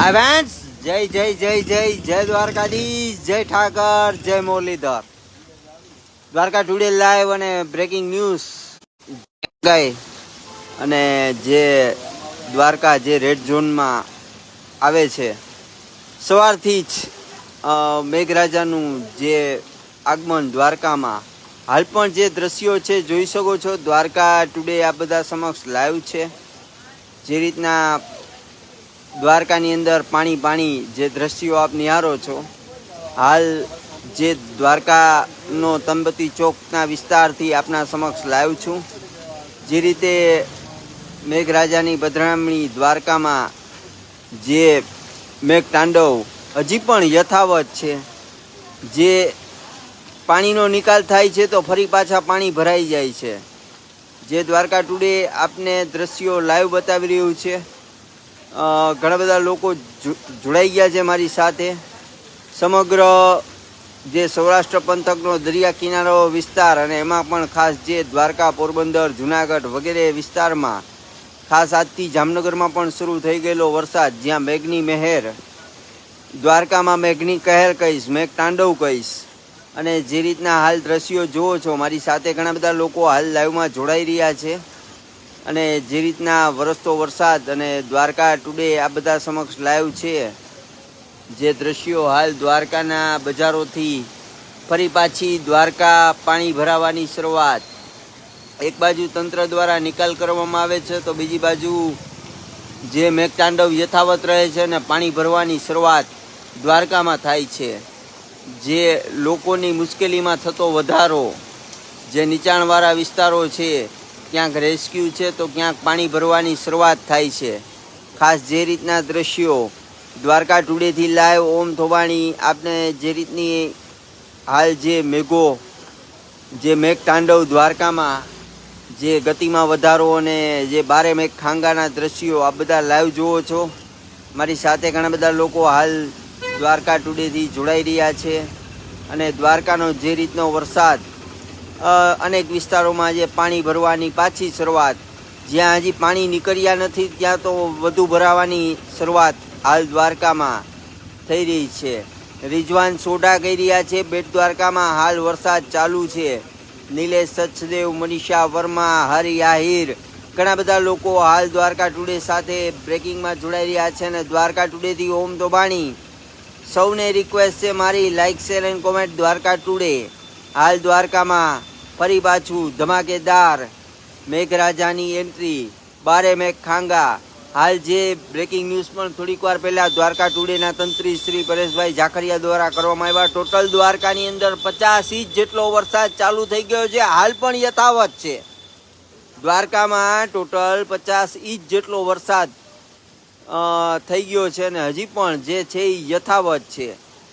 આવેન્સ જય જય જય જય જય દ્વારકાધીશ, જય ઠાકર, જય મુરલીધર. દ્વારકા ટુડે લાઈવ અને બ્રેકિંગ ન્યૂઝ ગઈ. અને જે દ્વારકા જે રેડ ઝોનમાં આવે છે. સવારથી જ મેઘરાજાનું જે આગમન દ્વારકામાં. હાલ પણ જે દ્રશ્યો છે, જોઈ શકો છો. દ્વારકા ટુડે આ બધા સમક્ષ લાઈવ છે. જે રીતના દ્વારકાની અંદર પાણી પાણી જે દ્રશ્યો આપ નિહારો છો, હાલ જે દ્વારકાનો તંબતી ચોકના વિસ્તારથી આપના સમક્ષ લાવ્યું છું. જે રીતે મેઘરાજાની બદનામણી દ્વારકામાં જે મેઘ તાંડવ હજી પણ યથાવત છે, જે પાણીનો નિકાલ થાય છે તો ફરી પાછા પાણી ભરાઈ જાય છે. જે દ્વારકા ટુડે આપને દ્રશ્યો લાઈવ બતાવી રહ્યું છે. ઘણા બધા લોકો જોડાઈ ગયા છે મારી સાથે. સમગ્ર જે સૌરાષ્ટ્ર પંથકનો દરિયા કિનારો વિસ્તાર અને એમાં પણ ખાસ જે દ્વારકા, પોરબંદર, જુનાગઢ વગેરે વિસ્તારમાં, ખાસ આજથી જામનગરમાં પણ શરૂ થઈ ગયેલો વરસાદ, જ્યાં મેઘની મહેર, દ્વારકામાં મેઘની કહેર કહીશ, મેઘ તાંડવ કહીશ. અને જે રીતના હાલ દ્રશ્યો જુઓ છો, મારી સાથે ઘણા બધા લોકો હાલ લાઈવમાં જોડાઈ રહ્યા છે. અને જે રીતના વરસતો વરસાદ અને દ્વારકા ટુડે આ બધા સમક્ષ લાઈવ છે, જે દ્રશ્યો હાલ દ્વારકાના બજારોથી ફરી પાછી દ્વારકા પાણી ભરાવાની શરૂઆત. એક બાજુ તંત્ર દ્વારા નિકાલ કરવામાં આવે છે, તો બીજી બાજુ જે મેઘતાંડવ યથાવત રહે છે અને પાણી ભરવાની શરૂઆત દ્વારકામાં થાય છે. જે લોકોની મુશ્કેલીમાં થતો વધારો, જે નીચાણવાળા વિસ્તારો છે ક્યાંક રેસ્ક્યુ છે, તો ક્યાંક પાણી ભરવાની શરૂઆત થાય છે. ખાસ જે રીતના દ્રશ્યો, દ્વારકા ટુડેથી લાઈવ ઓમ થોબાણી આપને જે રીતની હાલ જે મેઘો, જે મેઘ તાંડવ દ્વારકામાં, જે ગતિમાં વધારો અને જે બારે મેઘ ખાંગાના દ્રશ્યો, આ બધા લાઈવ જુઓ છો. મારી સાથે ઘણા બધા લોકો હાલ દ્વારકા ટુડેથી જોડાઈ રહ્યા છે. અને દ્વારકાનો જે રીતનો વરસાદ અનેક વિસ્તારોમાં જે પાણી ભરવાની પાછી શરૂઆત. જ્યાં હજી પાણી નીકળ્યા નથી, ત્યાં તો વધુ ભરાવાની શરૂઆત હાલ દ્વારકામાં થઈ રહી છે. રિજવાન સોઢા કહી રહ્યા છે, બેટ દ્વારકામાં હાલ વરસાદ ચાલુ છે. નિલેશ સચદેવ, મનીષા વર્મા, હરિ આહિર ઘણા બધા લોકો હાલ દ્વારકા ટુડે સાથે બ્રેકિંગમાં જોડાઈ રહ્યા છે અને દ્વારકા ટુડેથી ઓમ દોબાણી. સૌને રિક્વેસ્ટ છે મારી like share and comment Dwarka today. હાલ દ્વારકામાં ફરી પાછું ધમાકેદાર મેઘરાજાની એન્ટ્રી, બારે મેઘ ખાંગા. હાલ જે બ્રેકિંગ ન્યૂઝ પણ થોડીક વાર પહેલાં દ્વારકા ટુડેના તંત્રી શ્રી પરેશભાઈ ઝાખરિયા દ્વારા કરવામાં આવ્યા. ટોટલ દ્વારકાની અંદર પચાસ ઇંચ જેટલો વરસાદ ચાલુ થઈ ગયો છે. હાલ પણ યથાવત છે. દ્વારકામાં ટોટલ પચાસ ઇંચ જેટલો વરસાદ થઈ ગયો છે અને હજી પણ જે છે એ યથાવત છે.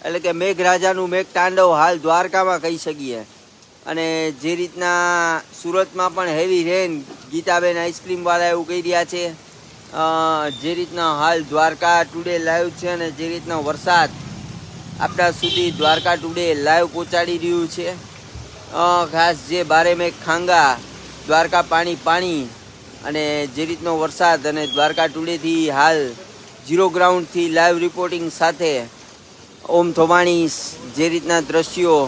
એટલે કે મેઘરાજાનું મેઘ તાંડવ હાલ દ્વારકામાં કહી શકીએ. અને જે રીતના સુરતમાં પણ હેવી રેન ગીતાબેન આઈસ્ક્રીમવાળા એવું કહી રહ્યા છે. જે રીતના હાલ દ્વારકા ટુડે લાઈવ છે અને જે રીતના વરસાદ આપણા સુધી દ્વારકા ટુડે લાઈવ પહોંચાડી રહ્યું છે. ખાસ જે બારે મેં ખાંગા, દ્વારકા પાણી પાણી અને જે રીતનો વરસાદ અને દ્વારકા ટુડેથી હાલ ઝીરો ગ્રાઉન્ડથી લાઈવ રિપોર્ટિંગ સાથે ઓમ થોબાણી જે રીતના દ્રશ્યો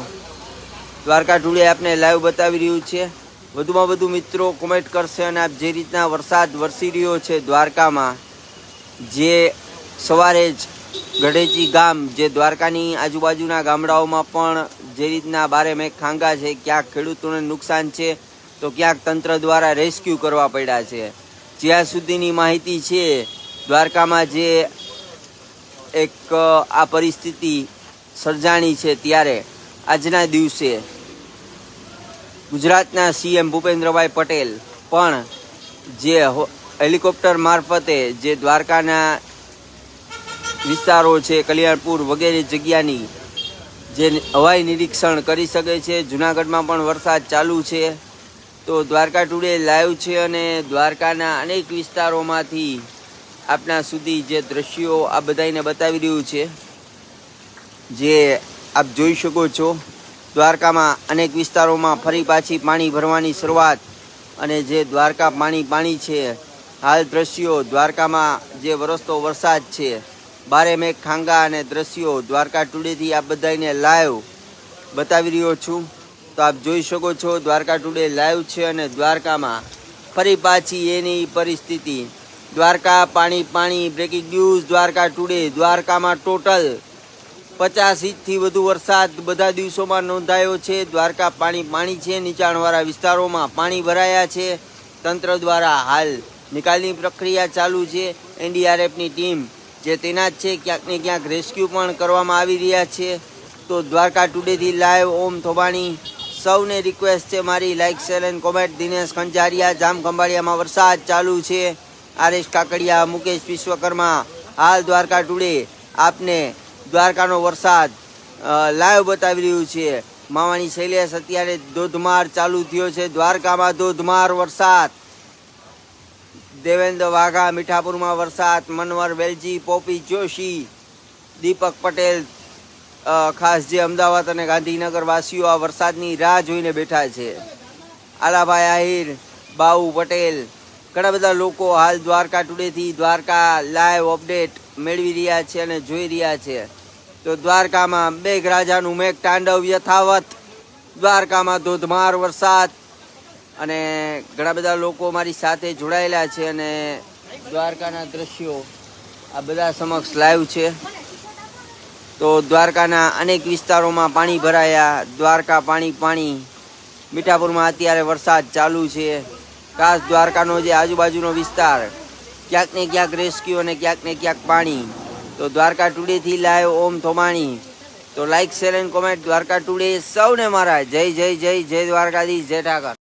દ્વારકા ટુડે આપને લાઈવ બતાવી રહ્યું છે. વધુમાં વધુ મિત્રો કોમેન્ટ કરશે અને આપ જે રીતના વરસાદ વરસી રહ્યો છે દ્વારકામાં, જે સવારે જ ગઢેચી ગામ, જે દ્વારકાની આજુબાજુના ગામડાઓમાં પણ જે રીતના બારે મેઘ ખાંગા છે, ક્યાંક ખેડૂતોને નુકસાન છે, તો ક્યાંક તંત્ર દ્વારા રેસ્ક્યુ કરવા પડ્યા છે. જ્યાં સુધીની માહિતી છે, દ્વારકામાં જે એક આ પરિસ્થિતિ સર્જાણી છે ત્યારે આજના દિવસે ગુજરાતના સીએમ ભૂપેન્દ્રભાઈ પટેલ પણ જે હેલિકોપ્ટર મારફતે જે દ્વારકાના વિસ્તારો છે, કલ્યાણપુર વગેરે જગ્યાની જે હવાઈ નિરીક્ષણ કરી શકે છે, જુનાગઢમાં પણ વરસાદ ચાલુ છે, તો દ્વારકા ટુડે લાઈવ છે અને દ્વારકાના અનેક વિસ્તારોમાંથી આપના સુધી જે દ્રશ્યો આ બધાને બતાવી રહ્યું છે, જે આપ જોઈ શકો છો. દ્વારકામાં અનેક વિસ્તારોમાં ફરી પાછી પાણી ભરવાની શરૂઆત અને જે દ્વારકા પાણી પાણી છે, હાલ દ્રશ્યો દ્વારકામાં જે વરસતો વરસાદ છે, બારે મેઘ ખાંગા અને દ્રશ્યો દ્વારકા ટુડેથી આપ બધાને લાઈવ બતાવી રહ્યો છું. તો આપ જોઈ શકો છો, દ્વારકા ટુડે લાઈવ છે અને દ્વારકામાં ફરી પાછી એની પરિસ્થિતિ. દ્વારકા પાણી પાણી બ્રેકિંગ ન્યૂઝ દ્વારકા ટુડે, દ્વારકામાં ટોટલ પચાસ ઇંચથી વધુ વરસાદ બધા દિવસોમાં નોંધાયો છે. દ્વારકા પાણી પાણી છે, નીચાણવાળા વિસ્તારોમાં પાણી ભરાયા છે. તંત્ર દ્વારા હાલ નિકાલની પ્રક્રિયા ચાલુ છે. એનડીઆરએફની ટીમ જે તૈનાત છે, ક્યાંક ને ક્યાંક રેસ્ક્યુ પણ કરવામાં આવી રહ્યા છે. તો દ્વારકા ટુડેથી લાઈવ ઓમ થોબાણી સૌને રિક્વેસ્ટ છે મારી. Like, share and comment. Dinesh Khanjariya, Jam ખંભાળિયામાં વરસાદ ચાલુ છે. આરેશ કાકડિયા, મુકેશ વિશ્વકર્મા, હાલ દ્વારકા ટુડે આપને દ્વારકાનો વરસાદ લાઈવ બતાવી રહ્યું છે. માવાણી શૈલેષ અત્યારે ધોધમાર ચાલુ થયો છે. દ્વારકામાં ધોધમાર વરસાદ. દેવેન્દ્ર વાઘા, મીઠાપુરમાં વરસાદ. મનવર, વેલજી, પોપી, જોશી, દીપક પટેલ ખાસ જે અમદાવાદ અને ગાંધીનગર વાસીઓ આ વરસાદની રાહ જોઈને બેઠા છે. આલાભાઈ આહિર, બાઉ પટેલ, ઘણા બધા લોકો હાલ દ્વારકા ટુડેથી દ્વારકા લાઈવ અપડેટ મેળવી રહ્યા છે અને જોઈ રહ્યા છે. તો દ્વારકામાં મેઘરાજાનું મેઘ તાંડવ યથાવત દ્વારકામાં ધોધમાર વરસાદ. અને ઘણા બધા લોકો મારી સાથે જોડાયેલા છે અને દ્વારકાના દ્રશ્યો આ બધા સમક્ષ લાઈવ છે. તો દ્વારકાના અનેક વિસ્તારોમાં પાણી ભરાયા. દ્વારકા પાણી પાણી. મીઠાપુરમાં અત્યારે વરસાદ ચાલુ છે. ખાસ દ્વારકાનો જે આજુબાજુનો વિસ્તાર, ક્યાંક ને ક્યાંક રેસ્ક્યુ અને ક્યાંક ને ક્યાંક પાણી. તો દ્વારકા ટુડેથી લાઈવ ઓમ થોમાણી તો like share and comment Dwarka today સૌને મારા. જય જય જય જય દ્વારકાધીશ, જય ઠાકર.